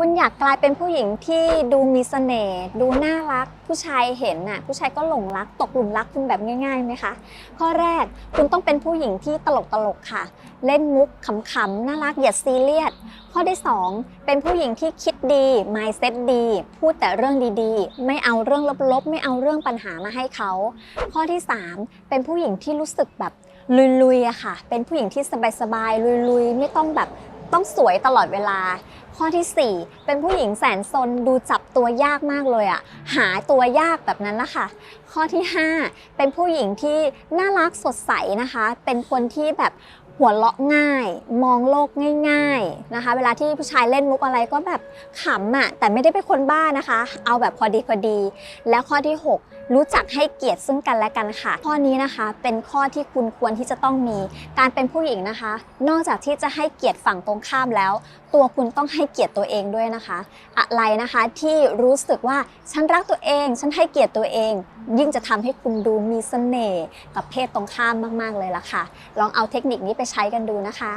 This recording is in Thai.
คุณอยากกลายเป็นผู้หญิงที่ดูมีเสน่ห์ดูน่ารัก ผู้ชายเห็นน่ะผู้ชายก็หลงรักตกหลุมรักคุณแบบง่ายๆไหมคะ ข้อแรกคุณต้องเป็นผู้หญิงที่ตลกตลกๆค่ะ เล่นมุกขำๆน่ารักอย่าซีเรียสข้อที่สองเป็นผู้หญิงที่คิดดี mindset ดี พูดแต่เรื่องดีๆ ไม่เอาเรื่องลบๆ ไม่เอาเรื่องปัญหามาให้เขา ข้อที่สามเป็นผู้หญิงที่รู้สึกแบบลุยๆอะค่ะ เป็นผู้หญิงที่สบายๆ ลุยๆ ไม่ต้องแบบ ต้องสวยตลอดเวลา ข้อทีสี่ 4 เป็นผู้หญิงแสนซนดูจับตัวยากมากเลยอะหาตัวยากแบบนั้นละค่ะข้อที่ 5 เป็นผู้หญิงที่น่ารักสดใสนะคะ เป็นคนที่แบบ หัวเราะง่าย มองโลกง่าย ๆนะคะ เวลาที่ผู้ชายเล่นมุกอะไรก็แบบขำอะแต่ไม่ได้เป็นคนบ้านะคะ เอาแบบพอดีพอดี แล้วข้อที่ 6 รู้จักให้เกียรติซึ่งกันและกันค่ะ ข้อนี้นะคะเป็นข้อที่คุณควรที่จะต้องมี การเป็นผู้หญิงนะคะ นอกจากที่จะให้เกียรติฝั่งตรงข้ามแล้ว ตัวคุณต้องให้เกียรติตัวเองด้วยนะคะ อะไรนะคะที่รู้สึกว่าฉันรักตัวเอง ฉันให้เกียรติตัวเอง ยิ่งจะทำให้คุณดูมีเสน่ห์กับเพศตรงข้ามมาก ๆ เลยล่ะค่ะ ลองเอาเทคนิคนี้ไปใช้กันดูนะคะ